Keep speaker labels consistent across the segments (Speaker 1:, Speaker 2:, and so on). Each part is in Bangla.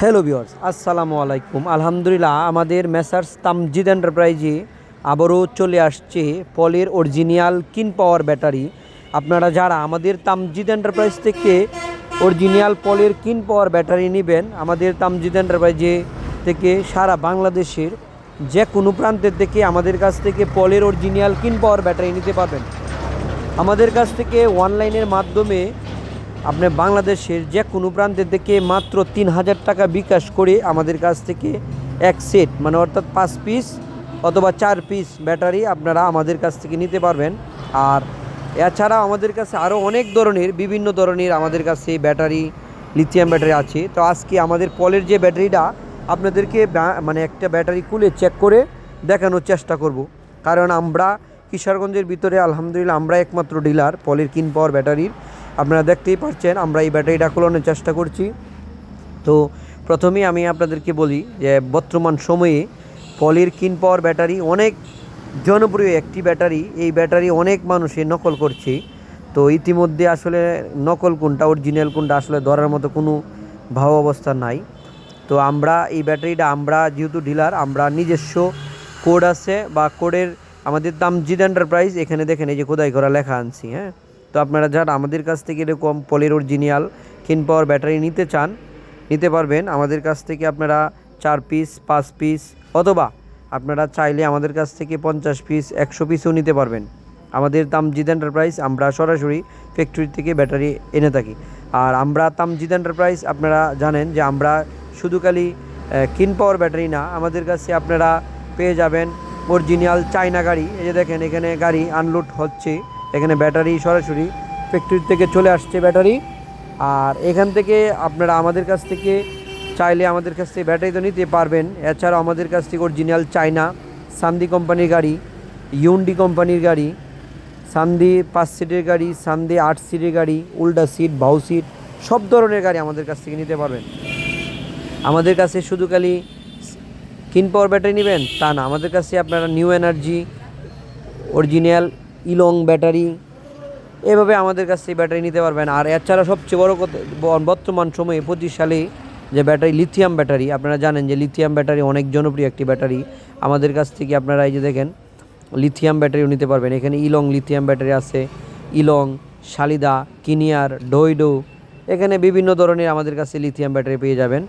Speaker 1: হ্যালো ভিওর্স আসসালামু আলাইকুম আলহামদুলিল্লাহ আমাদের মেসার্স তামজিদ এন্টারপ্রাইজে আবারও চলে আসছে পলের অরিজিনাল কিন পাওয়ার ব্যাটারি আপনারা যারা আমাদের তামজিদ এন্টারপ্রাইজ থেকে অরিজিনাল পলের কিন পাওয়ার ব্যাটারি নেবেন, আমাদের তামজিদ এন্টারপ্রাইজে থেকে সারা বাংলাদেশের যে কোনো প্রান্তের থেকে আমাদের কাছ থেকে পলের অরিজিনাল কিন পাওয়ার ব্যাটারি নিতে পারবেন। আমাদের কাছ থেকে অনলাইনের মাধ্যমে আপনি বাংলাদেশের যে কোনো প্রান্তের থেকে মাত্র তিন হাজার টাকা বিকাশ করে আমাদের কাছ থেকে এক সেট মানে অর্থাৎ পাঁচ পিস অথবা চার পিস ব্যাটারি আপনারা আমাদের কাছ থেকে নিতে পারবেন। আর এছাড়া আমাদের কাছে আরও অনেক ধরনের, বিভিন্ন ধরনের আমাদের কাছে ব্যাটারি লিথিয়াম ব্যাটারি আছে। তো আজকে আমাদের পলের যে ব্যাটারিটা, আপনাদেরকে মানে একটা ব্যাটারি খুলে চেক করে দেখানোর চেষ্টা করব। কারণ আমরা কিশোরগঞ্জের ভিতরে আলহামদুলিল্লাহ আমরা একমাত্র ডিলার পলের কিন পাওয়ার ব্যাটারির। আপনারা দেখতেই পাচ্ছেন আমরা এই ব্যাটারিটা খোলানোর চেষ্টা করছি। তো প্রথমেই আমি আপনাদেরকে বলি যে বর্তমান সময়ে পলির কিন পাওয়ার ব্যাটারি অনেক জনপ্রিয় একটি ব্যাটারি। এই ব্যাটারি অনেক মানুষে নকল করছে। তো ইতিমধ্যে আসলে নকল কোনটা, অরিজিনাল কোনটা আসলে ধরার মতো কোনো ভাব অবস্থা নাই। তো আমরা এই ব্যাটারিটা, আমরা যেহেতু ডিলার, আমরা নিজস্ব কোড আছে বা কোডের আমাদের দাম জিদ এন্টারপ্রাইজ এখানে দেখেন এই যে খোদাই করা লেখা আনছি হ্যাঁ। তো আপনারা যারা আমাদের কাছ থেকে এরকম পলের অরিজিনাল কিন পাওয়ার ব্যাটারি নিতে চান, নিতে পারবেন। আমাদের কাছ থেকে আপনারা চার পিস পাঁচ পিস অথবা আপনারা চাইলে আমাদের কাছ থেকে পঞ্চাশ পিস একশো পিসও নিতে পারবেন। আমাদের তামজিদ এন্টারপ্রাইজ আমরা সরাসরি ফ্যাক্টরি থেকে ব্যাটারি এনে থাকি। আর আমরা তামজিদ এন্টারপ্রাইজ আপনারা জানেন যে আমরা শুধু খালি কিন পাওয়ার ব্যাটারি না, আমাদের কাছে আপনারা পেয়ে যাবেন অরিজিনাল চায়না গাড়ি। এই যে দেখেন, এখানে গাড়ি আনলোড হচ্ছে। এখানে ব্যাটারি সরাসরি ফ্যাক্টরি থেকে চলে আসছে ব্যাটারি। আর এখান থেকে আপনারা আমাদের কাছ থেকে চাইলে আমাদের কাছ থেকে ব্যাটারি তো নিতে পারবেন। এছাড়াও আমাদের কাছ থেকে অরিজিনাল চায়না, সান্দি কোম্পানির গাড়ি ইউন্ডি কোম্পানির গাড়ি, সান্দি পাঁচ সিটের গাড়ি, সান্দি আট সিটের গাড়ি উল্টা সিট বাউ সিট সব ধরনের গাড়ি আমাদের কাছ থেকে নিতে পারবেন। আমাদের কাছে শুধু খালি কিন পাওয়ার ব্যাটারি নেবেন, তা না। আমাদের কাছে আপনারা নিউ এনার্জি অরিজিনাল ইলং ব্যাটারি, এভাবে আমাদের কাছ ব্যাটারি নিতে পারবেন। আর এছাড়া সবচেয়ে বড় কথা বর্তমান সময়ে পঁচিশ সালে যে ব্যাটারি লিথিয়াম ব্যাটারি, আপনারা জানেন যে লিথিয়াম ব্যাটারি অনেক জনপ্রিয় একটি ব্যাটারি। আমাদের কাছ থেকে আপনারা এই যে দেখেন লিথিয়াম ব্যাটারিও নিতে পারবেন। এখানে ইলং লিথিয়াম ব্যাটারি আছে, ইলং, শালিদা, কিনিয়ার, ডইডো, এখানে বিভিন্ন ধরনের আমাদের কাছে লিথিয়াম ব্যাটারি পেয়ে যাবেন।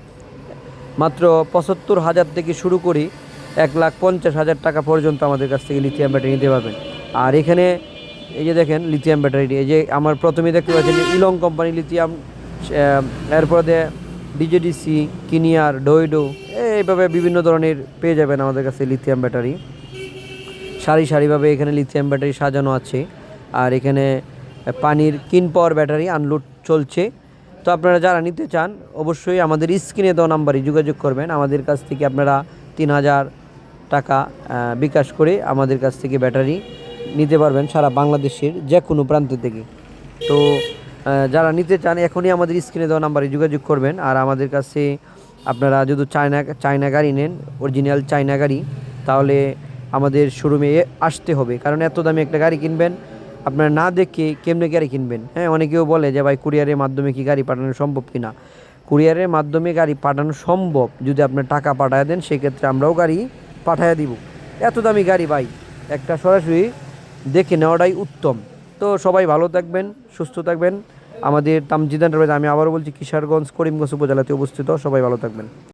Speaker 1: মাত্র পঁচাত্তর হাজার থেকে শুরু করে এক লাখ পঞ্চাশ হাজার টাকা পর্যন্ত আমাদের কাছ থেকে লিথিয়াম ব্যাটারি নিতে পারবেন। আর এখানে এই যে দেখেন লিথিয়াম ব্যাটারিটি এই যে আমার প্রথমে দেখতে পাচ্ছেন ইলং কোম্পানি লিথিয়াম এরপরে ডিজেডিসি কিনিয়ার ডোইডো এইভাবে বিভিন্ন ধরনের পেয়ে যাবেন আমাদের কাছে লিথিয়াম ব্যাটারি সারি সারিভাবে এখানে লিথিয়াম ব্যাটারি সাজানো আছে। আর এখানে পানির কিন পাওয়ার ব্যাটারি আনলোড চলছে। তো আপনারা যারা নিতে চান, অবশ্যই আমাদের স্ক্রিনে দেওয়া নাম্বারে যোগাযোগ করবেন। আমাদের কাছ থেকে আপনারা তিন হাজার টাকা বিকাশ করে আমাদের কাছ থেকে ব্যাটারি নিতে পারবেন সারা বাংলাদেশের যে কোনো প্রান্ত থেকে। তো যারা নিতে চান, এখনই আমাদের স্ক্রিনে দেওয়া নাম্বারে যোগাযোগ করবেন। আর আমাদের কাছে আপনারা যদি চায়না চায়না গাড়ি নেন, অরিজিনাল চায়না গাড়ি, তাহলে আমাদের শোরুমে আসতে হবে। কারণ এত দামি একটা গাড়ি কিনবেন, আপনারা না দেখে কেমনে গাড়ি কিনবেন? হ্যাঁ অনেকেও বলে যে, ভাই, কুরিয়ারের মাধ্যমে কি গাড়ি পাঠানো সম্ভব কিনা? কুরিয়ারের মাধ্যমে গাড়ি পাঠানো সম্ভব। যদি আপনার টাকা পাঠায় দেন, সেক্ষেত্রে আমরাও গাড়ি পাঠায় দিব। এত দামি গাড়ি, ভাই, একটা সরাসরি দেখে নেওয়াটাই উত্তম। তো সবাই ভালো থাকবেন, সুস্থ থাকবেন। আমাদের তামজিদান রয়েছে আমি আবারও বলছি, কিশোরগঞ্জ, করিমগঞ্জ উপজেলাতে অবস্থিত। সবাই ভালো থাকবেন।